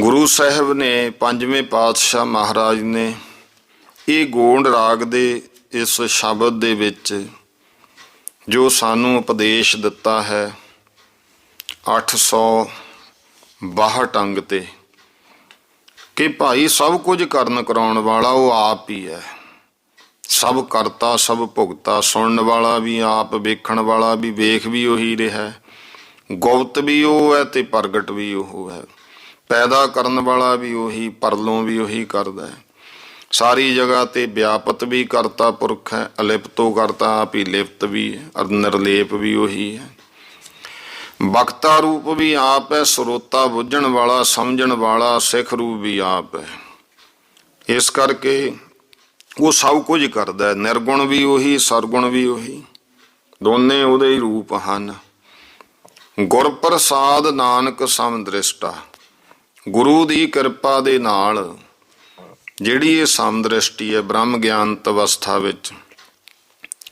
ਗੁਰੂ ਸਾਹਿਬ ਨੇ ਪੰਜਵੇਂ ਪਾਤਸ਼ਾਹ ਮਹਾਰਾਜ ਨੇ ਇਹ ਗੋਂਡ ਰਾਗ ਦੇ ਇਸ ਸ਼ਬਦ ਦੇ ਵਿੱਚ ਜੋ ਸਾਨੂੰ ਉਪਦੇਸ਼ ਦਿੱਤਾ ਹੈ 862 ਅੰਗ ਤੇ ਕਿ ਭਾਈ ਸਭ ਕੁਝ ਕਰਨ ਕਰਾਉਣ ਵਾਲਾ ਉਹ ਆਪ ਹੀ ਹੈ। ਸਭ ਕਰਤਾ, ਸਭ ਭੁਗਤਾ, ਸੁਣਨ ਵਾਲਾ ਵੀ ਆਪ, ਵੇਖਣ ਵਾਲਾ ਵੀ, ਵੇਖ ਵੀ ਉਹੀ ਰਿਹਾ ਗੁਪਤ ਵੀ ਉਹ ਹੈ ਤੇ ਪ੍ਰਗਟ ਵੀ ਉਹ ਹੈ। ਪੈਦਾ ਕਰਨ ਵਾਲਾ ਵੀ ਉਹੀ, ਪਰਲੋਂ ਵੀ ਉਹੀ ਕਰਦਾ ਹੈ। ਸਾਰੀ ਜਗ੍ਹਾ ਤੇ ਵਿਆਪਤ ਵੀ ਕਰਤਾ ਪੁਰਖ ਹੈ, ਅਲਿਪਤੋ ਕਰਤਾ ਆਪ ਹੀ ਲਿਪਤ ਵੀ ਹੈ, ਅਰ ਨਿਰਲੇਪ ਵੀ ਉਹੀ ਹੈ। ਬਖਤਾ ਰੂਪ ਵੀ ਆਪ ਹੈ, ਸਰੋਤਾ ਬੁੱਝਣ ਵਾਲਾ, ਸਮਝਣ ਵਾਲਾ, ਸਿੱਖ ਰੂਪ ਵੀ ਆਪ ਹੈ। ਇਸ ਕਰਕੇ ਉਹ ਸਭ ਕੁਝ ਕਰਦਾ ਹੈ, ਨਿਰਗੁਣ ਵੀ ਉਹੀ, ਸਰਗੁਣ ਵੀ ਉਹੀ। ਦੋਨੇ ਉਹਦੇ ਹੀ ਰੂਪ ਹਨ। ਗੁਰ ਪ੍ਰਸਾਦ ਨਾਨਕ ਸਮਦ੍ਰਿਸ਼ਟਾ ਗੁਰੂ ਦੀ ਕਿਰਪਾ ਦੇ ਨਾਲ ਜਿਹੜੀ ਇਹ ਸਮਦ੍ਰਿਸ਼ਟੀ ਹੈ ਬ੍ਰਹਮ ਗਿਆਨ ਅਵਸਥਾ ਵਿੱਚ,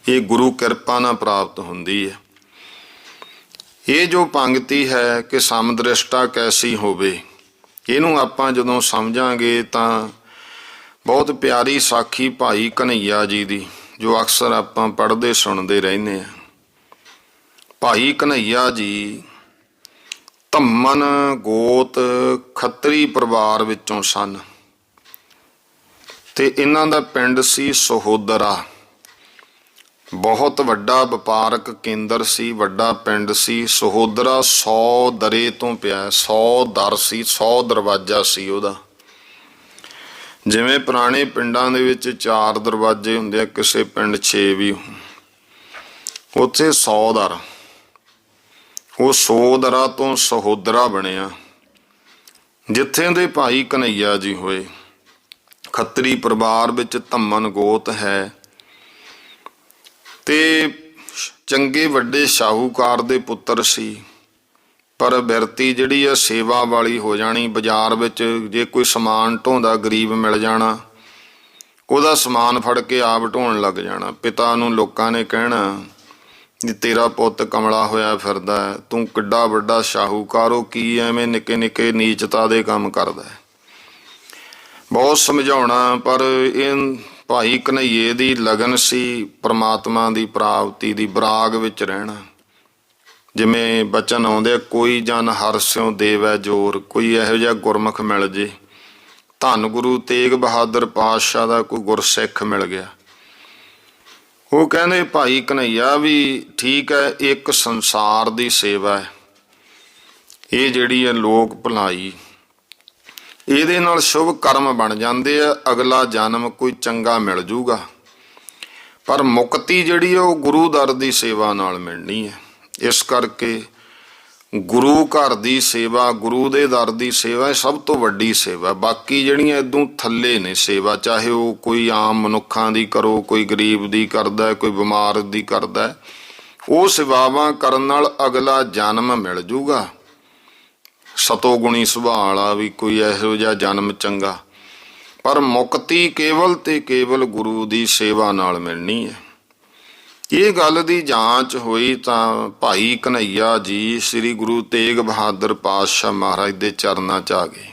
ਇਹ ਗੁਰੂ ਕਿਰਪਾ ਨਾਲ ਪ੍ਰਾਪਤ ਹੁੰਦੀ ਹੈ। ਇਹ ਜੋ ਪੰਗਤੀ ਹੈ ਕਿ ਸਮਦ੍ਰਿਸ਼ਟਾ ਕੈਸੀ ਹੋਵੇ, ਇਹਨੂੰ ਆਪਾਂ ਜਦੋਂ ਸਮਝਾਂਗੇ ਤਾਂ ਬਹੁਤ ਪਿਆਰੀ ਸਾਖੀ ਭਾਈ ਕਨਈਆ ਜੀ ਦੀ, ਜੋ ਅਕਸਰ ਆਪਾਂ ਪੜ੍ਹਦੇ ਸੁਣਦੇ ਰਹਿੰਦੇ ਆ ਭਾਈ ਕਨਈਆ ਜੀ ਧੰਮਨ ਗੋਤ ਖੱਤਰੀ ਪਰਿਵਾਰ ਵਿੱਚੋਂ ਸਨ। ਤੇ ਇਹਨਾਂ ਦਾ ਪਿੰਡ ਸੀ ਸਹੋਦਰਾ। ਬਹੁਤ ਵੱਡਾ ਵਪਾਰਕ ਕੇਂਦਰ ਸੀ, ਵੱਡਾ ਪਿੰਡ ਸੀ। ਸਹੋਦਰਾ 100 ਦਰੇ ਤੋਂ ਪਿਆ 100 ਦਰ ਸੀ 100 ਦਰਵਾਜ਼ਾ ਸੀ ਉਹਦਾ। ਜਿਵੇਂ ਪੁਰਾਣੇ ਪਿੰਡਾਂ ਦੇ ਵਿੱਚ ਚਾਰ ਦਰਵਾਜ਼ੇ ਹੁੰਦੇ ਆ, ਕਿਸੇ ਪਿੰਡ 6 ਵੀ ਉੱਥੇ 100 ਦਰ। ਉਹ ਸੋਦਰਾ ਤੋਂ ਸਹੋਦਰਾ ਬਣਿਆ। ਜਿੱਥੇ ਦੇ ਭਾਈ ਕਨਈਆ ਜੀ ਹੋਏ, ਖੱਤਰੀ ਪਰਿਵਾਰ ਵਿੱਚ ਧੰਮਨ ਗੋਤ ਹੈ। ਤੇ ਚੰਗੇ ਵੱਡੇ ਸ਼ਾਹੂਕਾਰ ਦੇ ਪੁੱਤਰ ਸੀ। ਪਰ ਬਿਰਤੀ ਜਿਹੜੀ ਆ ਸੇਵਾ ਵਾਲੀ ਹੋ ਜਾਣੀ, ਬਾਜ਼ਾਰ ਵਿੱਚ ਜੇ ਕੋਈ ਸਮਾਨ ਢੋਂਦਾ, ਗਰੀਬ ਮਿਲ ਜਾਣਾ, ਉਹਦਾ ਸਮਾਨ ਫੜ ਕੇ ਆਪ ਢੋਣ ਲੱਗ ਜਾਣਾ। ਪਿਤਾ ਨੂੰ ਲੋਕਾਂ ਨੇ ਕਹਿਣਾ ਜੀ ਤੇਰਾ ਪੁੱਤ ਕਮਲਾ ਹੋਇਆ ਫਿਰਦਾ ਤੂੰ ਕਿੱਡਾ ਵੱਡਾ ਸ਼ਾਹੂਕਾਰ ਉਹ ਕੀ ਐਵੇਂ ਨਿੱਕੇ ਨਿੱਕੇ ਨੀਚਤਾ ਦੇ ਕੰਮ ਕਰਦਾ ਬਹੁਤ ਸਮਝਾਉਣਾ ਪਰ ਇਹ ਭਾਈ ਕਨਈਏ ਦੀ ਲਗਨ ਸੀ ਪ੍ਰਮਾਤਮਾ ਦੀ ਪ੍ਰਾਪਤੀ ਦੀ ਬਰਾਗ ਵਿੱਚ ਰਹਿਣਾ। ਜਿਵੇਂ ਬਚਨ ਆਉਂਦੇ ਆ, ਕੋਈ ਜਨ ਹਰ ਹਰਸਿਓ ਦੇਵੈ ਜੋਰ ਕੋਈ ਇਹੋ ਜਿਹਾ ਗੁਰਮੁਖ ਮਿਲ ਜੇ। ਧੰਨ ਗੁਰੂ ਤੇਗ ਬਹਾਦਰ ਪਾਤਸ਼ਾਹ ਦਾ ਕੋਈ ਗੁਰਸਿੱਖ ਮਿਲ ਗਿਆ। ਉਹ ਕਹਿੰਦੇ, ਭਾਈ ਕਨਈਆ ਵੀ ਠੀਕ ਹੈ, ਇੱਕ ਸੰਸਾਰ ਦੀ ਸੇਵਾ ਹੈ। ਇਹ ਜਿਹੜੀ ਹੈ ਲੋਕ ਭਲਾਈ। ਇਹਦੇ ਨਾਲ ਸ਼ੁਭ ਕਰਮ ਬਣ ਜਾਂਦੇ ਆ, ਅਗਲਾ ਜਨਮ ਕੋਈ ਚੰਗਾ ਮਿਲ ਜੂਗਾ। ਪਰ ਮੁਕਤੀ ਜਿਹੜੀ ਆ ਉਹ ਗੁਰੂ ਦਰ ਦੀ ਸੇਵਾ ਨਾਲ ਮਿਲਣੀ ਹੈ। ਇਸ ਕਰਕੇ ਗੁਰੂ ਘਰ ਦੀ ਸੇਵਾ, ਗੁਰੂ ਦੇ ਦਰ ਦੀ ਸੇਵਾ ਸਭ ਤੋਂ ਵੱਡੀ ਸੇਵਾ। ਬਾਕੀ ਜਿਹੜੀਆਂ ਇਦੋਂ ਥੱਲੇ ਨੇ ਸੇਵਾ, ਚਾਹੇ ਉਹ ਕੋਈ ਆਮ ਮਨੁੱਖਾਂ ਦੀ ਕਰੋ, ਕੋਈ ਗਰੀਬ ਦੀ ਕਰਦਾ, ਕੋਈ ਬਿਮਾਰ ਦੀ ਕਰਦਾ, ਉਹ ਸੇਵਾਵਾਂ ਕਰਨ ਨਾਲ ਅਗਲਾ ਜਨਮ ਮਿਲ ਜੂਗਾ। ਸਤੋ ਗੁਣੀ ਸੁਭਾਅ ਵਾਲਾ ਵੀ ਕੋਈ ਇਹੋ ਜਿਹਾ ਜਨਮ ਚੰਗਾ। ਪਰ ਮੁਕਤੀ ਕੇਵਲ ਤੇ ਕੇਵਲ ਗੁਰੂ ਦੀ ਸੇਵਾ ਨਾਲ ਮਿਲਣੀ ਹੈ। ਇਹ ਗੱਲ ਦੀ ਜਾਂਚ ਹੋਈ ਤਾਂ ਭਾਈ ਕਨਈਆ ਜੀ ਸ੍ਰੀ ਗੁਰੂ ਤੇਗ ਬਹਾਦਰ ਪਾਤਸ਼ਾਹ ਮਹਾਰਾਜ ਦੇ ਚਰਨਾਂ 'ਚ ਆ ਗਏ।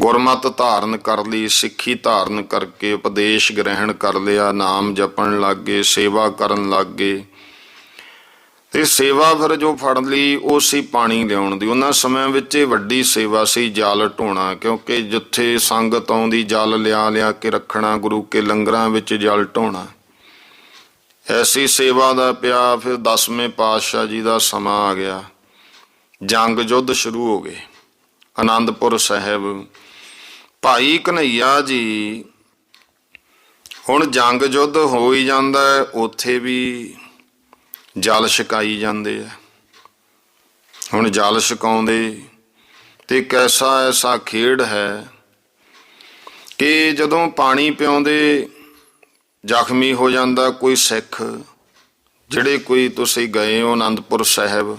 ਗੁਰਮਤ ਧਾਰਨ ਕਰ ਲਈ, ਸਿੱਖੀ ਧਾਰਨ ਕਰਕੇ, ਉਪਦੇਸ਼ ਗ੍ਰਹਿਣ ਕਰ ਲਿਆ, ਨਾਮ ਜਪਣ ਲੱਗ ਗਏ, ਸੇਵਾ ਕਰਨ ਲੱਗ ਗਏ। ਤੇ ਸੇਵਾ ਫਿਰ ਜੋ ਫੜ ਲਈ, ਉਹ ਸੀ ਪਾਣੀ ਲਿਆਉਣ ਦੀ। ਉਹਨਾਂ ਸਮਿਆਂ ਵਿੱਚ ਇਹ ਵੱਡੀ ਸੇਵਾ ਸੀ ਜਲ ਢੋਣਾ, ਕਿਉਂਕਿ ਜਿੱਥੇ ਸੰਗਤ ਆਉਂਦੀ, ਜਲ ਲਿਆ ਲਿਆ ਕੇ ਰੱਖਣਾ, ਗੁਰੂ ਕੇ ਲੰਗਰਾਂ ਵਿੱਚ ਜਲ ਢੋਣਾ। ਐਸੀ ਸੇਵਾ ਦਾ ਪਿਆ, ਫਿਰ 10ਵੇਂ ਪਾਤਸ਼ਾਹ ਜੀ ਦਾ ਸਮਾਂ ਆ ਗਿਆ। ਜੰਗ ਯੁੱਧ ਸ਼ੁਰੂ ਹੋ ਗਏ। ਆਨੰਦਪੁਰ ਸਾਹਿਬ, ਭਾਈ ਕਨਈਆ ਜੀ, ਹੁਣ ਜੰਗ ਯੁੱਧ ਹੋ ਹੀ ਜਾਂਦਾ ਉੱਥੇ ਵੀ ਜਲ ਛਕਾਈ ਜਾਂਦੇ ਆ। ਹੁਣ ਜਲ ਛਕਾਉਂਦੇ, ਤੇ ਕੈਸਾ ਐਸਾ ਖੇਡ ਹੈ ਕਿ ਜਦੋਂ ਪਾਣੀ ਪਿਆਉਂਦੇ ਜ਼ਖਮੀ ਹੋ ਜਾਂਦਾ ਕੋਈ ਸਿੱਖ, ਜਿਹੜੇ ਕੋਈ ਤੁਸੀਂ ਗਏ ਹੋ ਅਨੰਦਪੁਰ ਸਾਹਿਬ,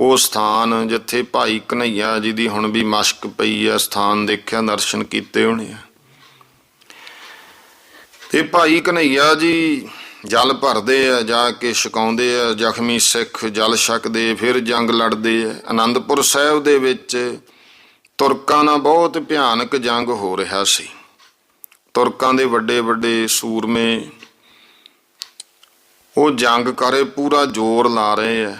ਉਹ ਸਥਾਨ ਜਿੱਥੇ ਭਾਈ ਕਨਈਆ ਜੀ ਦੀ ਹੁਣ ਵੀ ਮਸ਼ਕ ਪਈ ਹੈ ਸਥਾਨ ਦੇਖਿਆ, ਦਰਸ਼ਨ ਕੀਤੇ ਹੋਣੇ ਆ। ਤੇ ਭਾਈ ਕਨਈਆ ਜੀ ਜਲ ਭਰਦੇ ਆ, ਜਾ ਕੇ ਛਕਾਉਂਦੇ ਆ, ਜ਼ਖਮੀ ਸਿੱਖ ਜਲ ਛਕਦੇ, ਫਿਰ ਜੰਗ ਲੜਦੇ ਆ। ਆਨੰਦਪੁਰ ਸਾਹਿਬ ਦੇ ਵਿੱਚ ਤੁਰਕਾਂ ਨਾਲ ਬਹੁਤ ਭਿਆਨਕ ਜੰਗ ਹੋ ਰਿਹਾ ਸੀ। ਤੁਰਕਾਂ ਦੇ ਵੱਡੇ ਵੱਡੇ ਸੂਰਮੇ, ਉਹ ਜੰਗ ਕਰੇ, ਪੂਰਾ ਜ਼ੋਰ ਲਾ ਰਹੇ ਆ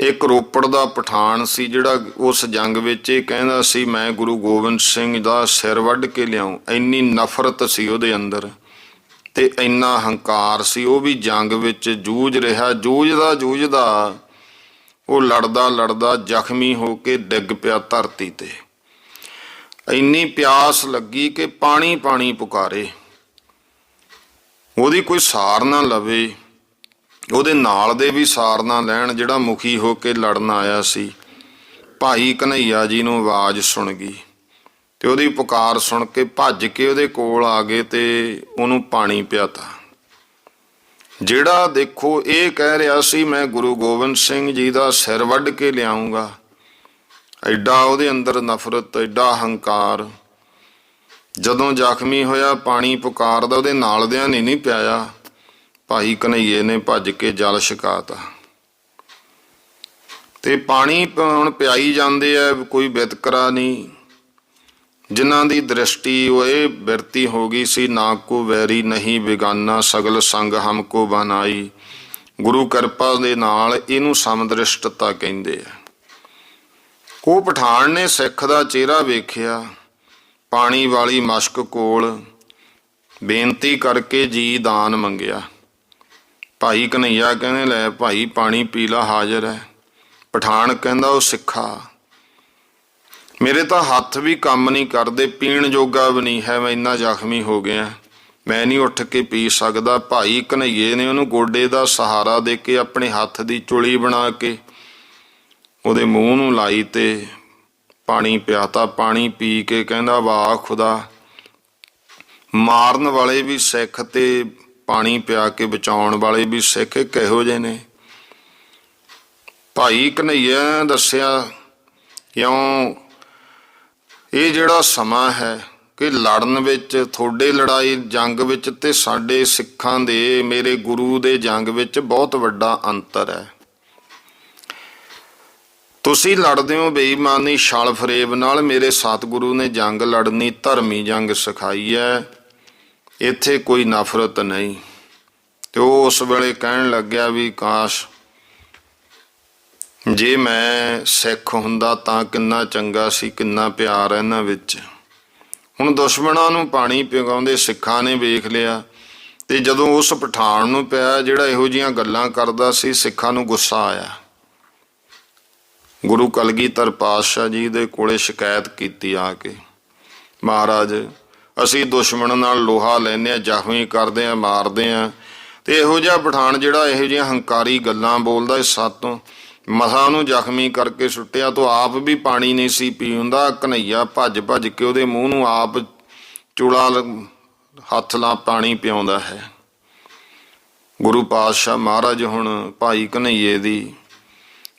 ਇੱਕ ਰੋਪੜ ਦਾ ਪਠਾਨ ਸੀ ਜਿਹੜਾ ਉਸ ਜੰਗ ਵਿੱਚ ਇਹ ਕਹਿੰਦਾ ਸੀ, ਮੈਂ ਗੁਰੂ ਗੋਬਿੰਦ ਸਿੰਘ ਦਾ ਸਿਰ ਵੱਢ ਕੇ ਲਿਆਉਂ ਇੰਨੀ ਨਫ਼ਰਤ ਸੀ ਉਹਦੇ ਅੰਦਰ ਤੇ ਇੰਨਾ ਹੰਕਾਰ ਸੀ, ਉਹ ਵੀ ਜੰਗ ਵਿੱਚ ਜੂਝ ਰਿਹਾ। ਜੂਝਦਾ ਜੂਝਦਾ ਉਹ ਲੜਦਾ ਲੜਦਾ ਜ਼ਖਮੀ ਹੋ ਕੇ ਡਿੱਗ ਪਿਆ ਧਰਤੀ ਤੇ। ਇੰਨੀ ਪਿਆਸ ਲੱਗੀ ਕਿ ਪਾਣੀ ਪਾਣੀ ਪੁਕਾਰੇ। ਉਹਦੀ ਕੋਈ ਸਾਰ ਨਾ ਲਵੇ। ਉਹਦੇ ਨਾਲ ਦੇ ਵੀ ਸਾਰ ਨਾ ਲੈਣ, ਜਿਹੜਾ ਮੁਖੀ ਹੋ ਕੇ ਲੜਨ ਆਇਆ ਸੀ। ਭਾਈ ਕਨਈਆ ਜੀ ਨੂੰ ਆਵਾਜ਼ ਸੁਣ ਗਈ ਤੇ ਉਹਦੀ ਪੁਕਾਰ ਸੁਣ ਕੇ ਭੱਜ ਕੇ ਉਹਦੇ ਕੋਲ ਆ ਗਏ ਤੇ ਉਹਨੂੰ ਪਾਣੀ ਪਿਆਤਾ। ਜਿਹੜਾ ਦੇਖੋ, ਇਹ ਕਹਿ ਰਿਹਾ ਸੀ, ਮੈਂ ਗੁਰੂ ਗੋਬਿੰਦ ਸਿੰਘ ਜੀ ਦਾ ਸਿਰ ਵੱਢ ਕੇ ਲਿਆਉਂਗਾ। ਐਡਾ ਉਹਦੇ ਅੰਦਰ ਨਫ਼ਰਤ, ਐਡਾ ਹੰਕਾਰ। ਜਦੋਂ ਜ਼ਖਮੀ ਹੋਇਆ, ਪਾਣੀ ਪੁਕਾਰਦਾ, ਉਹਦੇ ਨਾਲ ਦਿਆਂ ਨੇ ਨਹੀਂ ਪਿਆਇਆ। ਭਾਈ ਕਨਈਏ ਨੇ ਭੱਜ ਕੇ ਜਲ ਛਕਾਤਾ। ਤੇ ਪਾਣੀ ਹੁਣ ਪਿਆਈ ਜਾਂਦੇ ਆ, ਕੋਈ ਵਿਤਕਰਾ ਨਹੀਂ। ਜਿਨ੍ਹਾਂ ਦੀ ਦ੍ਰਿਸ਼ਟੀ ਉਹ ਇਹ ਬਿਰਤੀ ਹੋ ਗਈ ਸੀ, ਨਾ ਕੋ ਵੈਰੀ ਨਹੀਂ ਬਿਗਾਨਾ, ਸਗਲ ਸੰਗ ਹਮਕੋ ਬਨਾਈ। ਗੁਰੂ ਕਿਰਪਾ ਦੇ ਨਾਲ ਇਹਨੂੰ ਸਮਦ੍ਰਿਸ਼ਟਤਾ ਕਹਿੰਦੇ ਆ। ਉਹ ਪਠਾਨ ਨੇ ਸਿੱਖ ਦਾ ਚਿਹਰਾ ਵੇਖਿਆ। ਪਾਣੀ ਵਾਲੀ ਮਸ਼ਕ ਕੋਲ ਬੇਨਤੀ ਕਰਕੇ ਜੀ ਦਾਨ ਮੰਗਿਆ। ਭਾਈ ਕਨਈਆ ਕਹਿੰਦੇ, ਲੈ ਭਾਈ, ਪਾਣੀ ਪੀ ਲਾ, ਹਾਜ਼ਰ ਹੈ। ਪਠਾਨ ਕਹਿੰਦਾ, ਉਹ ਸਿੱਖਾ। ਮੇਰੇ ਤਾਂ ਹੱਥ ਵੀ ਕੰਮ ਨਹੀਂ ਕਰਦੇ, ਪੀਣ ਜੋਗਾ ਵੀ ਨਹੀਂ ਹੈ, ਮੈਂ ਇੰਨਾ ਜ਼ਖਮੀ ਹੋ ਗਿਆ। ਮੈਂ ਨਹੀਂ ਉੱਠ ਕੇ ਪੀ ਸਕਦਾ। ਭਾਈ ਕਨਈਏ ਨੇ ਉਹਨੂੰ ਗੋਡੇ ਦਾ ਸਹਾਰਾ ਦੇ ਕੇ ਆਪਣੇ ਹੱਥ ਦੀ ਚੁਲੀ ਬਣਾ ਕੇ ਉਹਦੇ ਮੂੰਹ ਨੂੰ ਲਾਈ ਤੇ ਪਾਣੀ ਪਿਆਤਾ, ਪਾਣੀ ਪੀ ਕੇ ਕਹਿੰਦਾ, ਵਾਹ ਖੁਦਾ, ਮਾਰਨ ਵਾਲੇ ਵੀ ਸਿੱਖ ਤੇ ਪਾਣੀ ਪਿਆ ਕੇ ਬਚਾਉਣ ਵਾਲੇ ਵੀ ਸਿੱਖ ਕਿਹੋ ਜਿਹੇ ਨੇ? ਭਾਈ ਕਨਈਆ ਦੱਸਿਆ, ਕਿਉਂ ਇਹ ਜਿਹੜਾ ਸਮਾਂ ਹੈ ਕਿ ਲੜਨ ਵਿੱਚ, ਤੁਹਾਡੇ ਲੜਾਈ ਜੰਗ ਵਿੱਚ ਤੇ ਸਾਡੇ ਸਿੱਖਾਂ ਦੇ, ਮੇਰੇ ਗੁਰੂ ਦੇ ਜੰਗ ਵਿੱਚ ਬਹੁਤ ਵੱਡਾ ਅੰਤਰ ਹੈ। ਤੁਸੀਂ ਲੜਦੇ ਹੋ ਬੇਈਮਾਨੀ, ਛਲ ਫਰੇਬ ਨਾਲ। ਮੇਰੇ ਸਤਿਗੁਰੂ ਨੇ ਜੰਗ ਲੜਨੀ, ਧਰਮੀ ਜੰਗ ਸਿਖਾਈ ਹੈ। ਇੱਥੇ ਕੋਈ ਨਫ਼ਰਤ ਨਹੀਂ। ਤੇ ਉਹ ਉਸ ਵੇਲੇ ਕਹਿਣ ਲੱਗਿਆ ਵੀ, ਕਾਸ਼ ਜੇ ਮੈਂ ਸਿੱਖ ਹੁੰਦਾ ਤਾਂ ਕਿੰਨਾ ਚੰਗਾ ਸੀ, ਕਿੰਨਾ ਪਿਆਰ ਇਹਨਾਂ ਵਿੱਚ। ਹੁਣ ਦੁਸ਼ਮਣਾਂ ਨੂੰ ਪਾਣੀ ਪਿਗਾਉਂਦੇ ਸਿੱਖਾਂ ਨੇ ਵੇਖ ਲਿਆ ਤੇ ਜਦੋਂ ਉਸ ਪਠਾਨ ਨੂੰ ਪਿਆ, ਜਿਹੜਾ ਇਹੋ ਜੀਆਂ ਗੱਲਾਂ ਕਰਦਾ ਸੀ, ਸਿੱਖਾਂ ਨੂੰ ਗੁੱਸਾ ਆਇਆ। ਗੁਰੂ ਕਲਗੀਧਰ ਪਾਤਸ਼ਾਹ ਜੀ ਦੇ ਕੋਲੇ ਸ਼ਿਕਾਇਤ ਕੀਤੀ ਆ ਕੇ। ਮਹਾਰਾਜ, ਅਸੀਂ ਦੁਸ਼ਮਣ ਨਾਲ ਲੋਹਾ ਲੈਨੇ ਆ ਜ਼ਖਮੀ ਕਰਦੇ ਆ ਮਾਰਦੇ ਆ ਤੇ ਇਹੋ ਜਿਹਾ ਪਠਾਨ ਜਿਹੜਾ ਇਹੋ ਜਿਹੀਆਂ ਹੰਕਾਰੀ ਗੱਲਾਂ ਬੋਲਦਾ ਇਸ ਸਾਤੋਂ ਮਸਾ ਨੂੰ ਜ਼ਖਮੀ ਕਰਕੇ ਸੁੱਟਿਆ ਤੋਂ ਆਪ ਵੀ ਪਾਣੀ ਨਹੀਂ ਸੀ ਪੀ ਹੁੰਦਾ ਕਨਈਆ ਭੱਜ ਭੱਜ ਕੇ ਉਹਦੇ ਮੂੰਹ ਨੂੰ ਆਪ ਚੂਲਾ ਹੱਥ ਲਾ ਪਾਣੀ ਪਿਆਉਂਦਾ ਹੈ। ਗੁਰੂ ਪਾਤਸ਼ਾਹ ਮਹਾਰਾਜ ਹੁਣ ਭਾਈ ਕਨਈਏ ਦੀ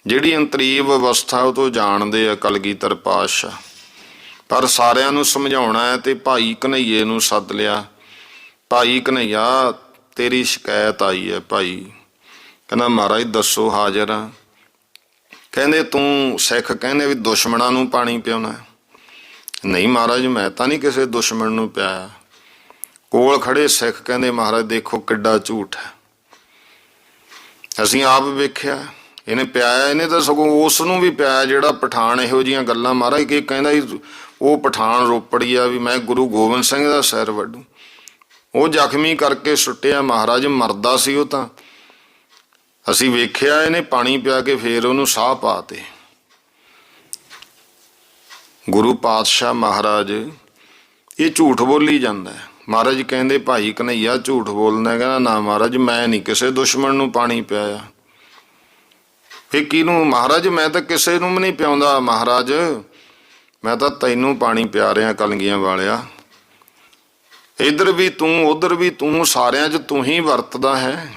ਜਿਹੜੀ ਅੰਤਰੀਵ ਅਵਸਥਾ ਉਹ ਤੋਂ ਜਾਣਦੇ ਆ ਕਲਗੀਧਰ ਪਾਤਸ਼ਾਹ। ਪਰ ਸਾਰਿਆਂ ਨੂੰ ਸਮਝਾਉਣਾ ਹੈ ਤੇ ਭਾਈ ਕਨਈਏ ਨੂੰ ਸੱਦ ਲਿਆ। ਭਾਈ ਕਨਈਆ ਤੇਰੀ ਸ਼ਿਕਾਇਤ ਆਈ ਹੈ ਭਾਈ। ਕਹਿੰਦਾ, ਮਹਾਰਾਜ, ਦੱਸੋ ਹਾਜ਼ਰ ਆ ਕਹਿੰਦੇ, ਤੂੰ ਸਿੱਖ ਕਹਿੰਦੇ ਵੀ ਦੁਸ਼ਮਣਾਂ ਨੂੰ ਪਾਣੀ ਪਿਉਣਾ ਨਹੀਂ ਮਹਾਰਾਜ, ਮੈਂ ਤਾਂ ਨਹੀਂ ਕਿਸੇ ਦੁਸ਼ਮਣ ਨੂੰ ਪਿਆਇਆ। ਕੋਲ ਖੜੇ ਸਿੱਖ ਕਹਿੰਦੇ, ਮਹਾਰਾਜ, ਦੇਖੋ ਕਿੱਡਾ ਝੂਠ ਹੈ। ਅਸੀਂ ਆਪ ਵੇਖਿਆ। ਇਹਨੇ ਪਿਆਇਆ, ਇਹਨੇ ਤਾਂ ਸਗੋਂ ਉਸ ਨੂੰ ਵੀ ਪਿਆਇਆ ਜਿਹੜਾ ਪਠਾਨ ਇਹੋ ਜੀਆਂ ਗੱਲਾਂ ਮਹਾਰਾਜ ਕਿ ਕਹਿੰਦਾ ਸੀ ਉਹ ਪਠਾਨ ਰੋਪੜੀਆ ਵੀ ਮੈਂ ਗੁਰੂ ਗੋਬਿੰਦ ਸਿੰਘ ਦਾ ਸਿਰ ਵੱਡੂ ਉਹ ਜ਼ਖਮੀ ਕਰਕੇ ਸੁੱਟਿਆ, ਮਹਾਰਾਜ ਮਰਦਾ ਸੀ ਉਹ ਤਾਂ। ਅਸੀਂ ਵੇਖਿਆ ਇਹਨੇ ਪਾਣੀ ਪਿਆ ਕੇ ਫੇਰ ਉਹਨੂੰ ਸਾਹ ਪਾਤੇ। ਗੁਰੂ ਪਾਤਸ਼ਾਹ ਮਹਾਰਾਜ, ਇਹ ਝੂਠ ਬੋਲੀ ਜਾਂਦਾ ਹੈ। ਮਹਾਰਾਜ ਕਹਿੰਦੇ, ਭਾਈ ਕਨਈਆ, ਝੂਠ ਬੋਲਦਾ ਕਹਿੰਦਾ, ਨਾ ਮਹਾਰਾਜ, ਮੈਂ ਨਹੀਂ ਕਿਸੇ ਦੁਸ਼ਮਣ ਨੂੰ ਪਾਣੀ ਪਿਆਇਆ। ਫੇ ਕਿਹਨੂੰ? ਮਹਾਰਾਜ, ਮੈਂ ਤਾਂ ਕਿਸੇ ਨੂੰ ਵੀ ਨਹੀਂ ਪਿਆਉਂਦਾ। ਮਹਾਰਾਜ, ਮੈਂ ਤਾਂ ਤੈਨੂੰ ਪਾਣੀ ਪਿਆ ਰਿਹਾ, ਕਲਗੀਆਂ ਵਾਲਿਆ। ਇਧਰ ਵੀ ਤੂੰ, ਉਧਰ ਵੀ ਤੂੰ, ਸਾਰਿਆਂ 'ਚ ਤੂੰ ਹੀ ਵਰਤਦਾ ਹੈ।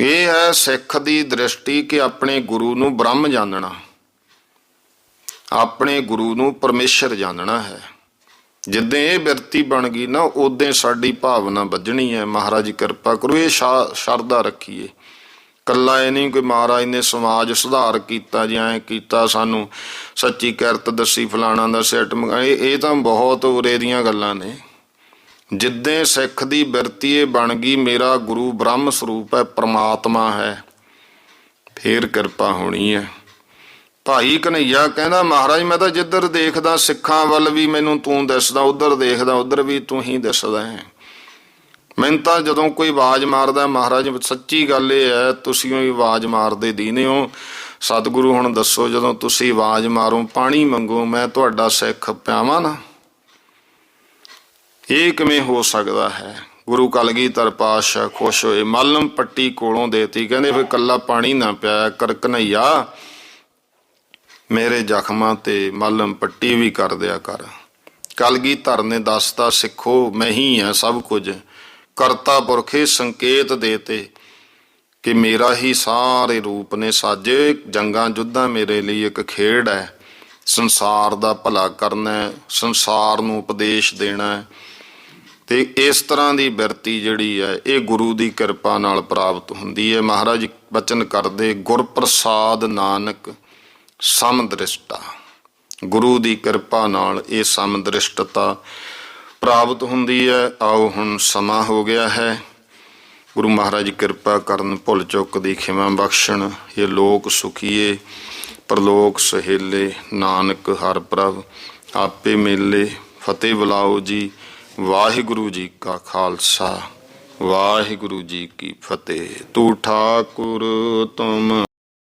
ਇਹ ਹੈ ਸਿੱਖ ਦੀ ਦ੍ਰਿਸ਼ਟੀ ਕਿ ਆਪਣੇ ਗੁਰੂ ਨੂੰ ਬ੍ਰਹਮ ਜਾਣਨਾ। ਆਪਣੇ ਗੁਰੂ ਨੂੰ ਪਰਮੇਸ਼ਰ ਜਾਣਨਾ ਹੈ। ਜਿੱਦਾਂ ਇਹ ਬਿਰਤੀ ਬਣ ਗਈ ਨਾ, ਉਦੋਂ ਸਾਡੀ ਭਾਵਨਾ ਵੱਜਣੀ ਹੈ। ਮਹਾਰਾਜ, ਕਿਰਪਾ ਕਰੋ, ਇਹ ਸ਼ਾ- ਸ਼ਰਧਾ ਰੱਖੀਏ। ਕੱਲਾ ਇਹ ਨਹੀਂ ਕੋਈ ਮਹਾਰਾਜ ਨੇ ਸਮਾਜ ਸੁਧਾਰ ਕੀਤਾ ਜਾਂ ਐ ਕੀਤਾ, ਸਾਨੂੰ ਸੱਚੀ ਕਿਰਤ ਦੱਸੀ, ਫਲਾਣਾ ਦਾ ਸੈਟ ਇਹ ਇਹ ਤਾਂ ਬਹੁਤ ਉਰੇ ਦੀਆਂ ਗੱਲਾਂ ਨੇ। ਜਿੱਦੇ ਸਿੱਖ ਦੀ ਬਿਰਤੀ ਇਹ ਬਣ ਗਈ, ਮੇਰਾ ਗੁਰੂ ਬ੍ਰਹਮ ਸਰੂਪ ਹੈ, ਪ੍ਰਮਾਤਮਾ ਹੈ, ਫੇਰ ਕਿਰਪਾ ਹੋਣੀ ਹੈ। ਭਾਈ ਕਨਈਆ ਕਹਿੰਦਾ, ਮਹਾਰਾਜ, ਮੈਂ ਤਾਂ ਜਿੱਧਰ ਦੇਖਦਾ, ਸਿੱਖਾਂ ਵੱਲ ਵੀ ਮੈਨੂੰ ਤੂੰ ਦਿਸਦਾ, ਉਧਰ ਦੇਖਦਾ, ਉਧਰ ਵੀ ਤੂੰ ਹੀ ਦਿਸਦਾ ਹੈ। ਮੈਨੂੰ ਤਾਂ ਜਦੋਂ ਕੋਈ ਆਵਾਜ਼ ਮਾਰਦਾ, ਮਹਾਰਾਜ, ਸੱਚੀ ਗੱਲ ਇਹ ਹੈ, ਤੁਸੀਂ ਹੀ ਆਵਾਜ਼ ਮਾਰਦੇ ਦੀਨੇ ਹੋ। ਸਤਿਗੁਰੂ ਹੁਣ ਦੱਸੋ, ਜਦੋਂ ਤੁਸੀਂ ਆਵਾਜ਼ ਮਾਰੋ, ਪਾਣੀ ਮੰਗੋ, ਮੈਂ ਤੁਹਾਡਾ ਸਿੱਖ ਪਿਆਵਾਂ ਨਾ। ਇਹ ਕਿਵੇਂ ਹੋ ਸਕਦਾ ਹੈ? ਗੁਰੂ ਕਲਗੀਧਰ ਪਾਤਸ਼ਾਹ ਖੁਸ਼ ਹੋਏ, ਮਲਮ ਪੱਟੀ ਕੋਲੋਂ ਦੇਤੀ, ਕਹਿੰਦੇ ਫਿਰ ਕੱਲਾ ਪਾਣੀ ਨਾ ਪਿਆਇਆ ਕਰ ਕਨਈਆ ਮੇਰੇ ਜ਼ਖਮਾਂ ਤੇ ਮਲਮ ਪੱਟੀ ਵੀ ਕਰ ਦਿਆ ਕਰ। ਕਲਗੀਧਰ ਨੇ ਦੱਸਤਾ, ਸਿੱਖੋ, ਮੈਂ ਹੀ ਆ ਸਭ ਕੁਝ। ਕਰਤਾ ਪੁਰਖੇ ਸੰਕੇਤ ਦੇਤੇ, ਕਿ ਮੇਰਾ ਹੀ ਸਾਰੇ ਰੂਪ ਨੇ ਸਾਜੇ, ਜੰਗਾਂ ਜੁੱਧਾਂ ਮੇਰੇ ਲਈ ਇੱਕ ਖੇਡ ਹੈ। ਸੰਸਾਰ ਦਾ ਭਲਾ ਕਰਨਾ ਹੈ ਸੰਸਾਰ ਨੂੰ ਉਪਦੇਸ਼ ਦੇਣਾ। ਹੈ ਤੇ ਇਸ ਤਰ੍ਹਾਂ ਦੀ ਬਿਰਤੀ ਜਿਹੜੀ ਹੈ, ਇਹ ਗੁਰੂ ਦੀ ਕਿਰਪਾ ਨਾਲ ਪ੍ਰਾਪਤ ਹੁੰਦੀ ਹੈ। ਮਹਾਰਾਜ ਬਚਨ ਕਰਦੇ ਗੁਰ ਪ੍ਰਸਾਦ ਨਾਨਕ ਸਮਦ੍ਰਿਸ਼ਟਾ। ਗੁਰੂ ਦੀ ਕਿਰਪਾ ਨਾਲ ਇਹ ਸਮਦ੍ਰਿਸ਼ਟਤਾ ਪ੍ਰਾਪਤ ਹੁੰਦੀ ਹੈ, ਆਓ ਹੁਣ ਸਮਾਂ ਹੋ ਗਿਆ ਹੈ। ਗੁਰੂ ਮਹਾਰਾਜ ਕਿਰਪਾ ਕਰਨ ਭੁੱਲ ਚੁੱਕ ਦੀ ਖਿਮਾ ਬਖਸ਼ਣ, ਇਹ ਲੋਕ ਸੁਖੀਏ, ਪਰਲੋਕ ਸਹੇਲੇ, ਨਾਨਕ ਹਰ ਪ੍ਰਭ, ਆਪੇ ਮੇਲੇ, ਫਤਿਹ ਬੁਲਾਓ ਜੀ, ਵਾਹਿਗੁਰੂ ਜੀ ਕਾ ਖਾਲਸਾ, ਵਾਹਿਗੁਰੂ ਜੀ ਕੀ ਫਤਿਹ। ਤੂੰ ਠਾਕੁਰ ਤੁਮ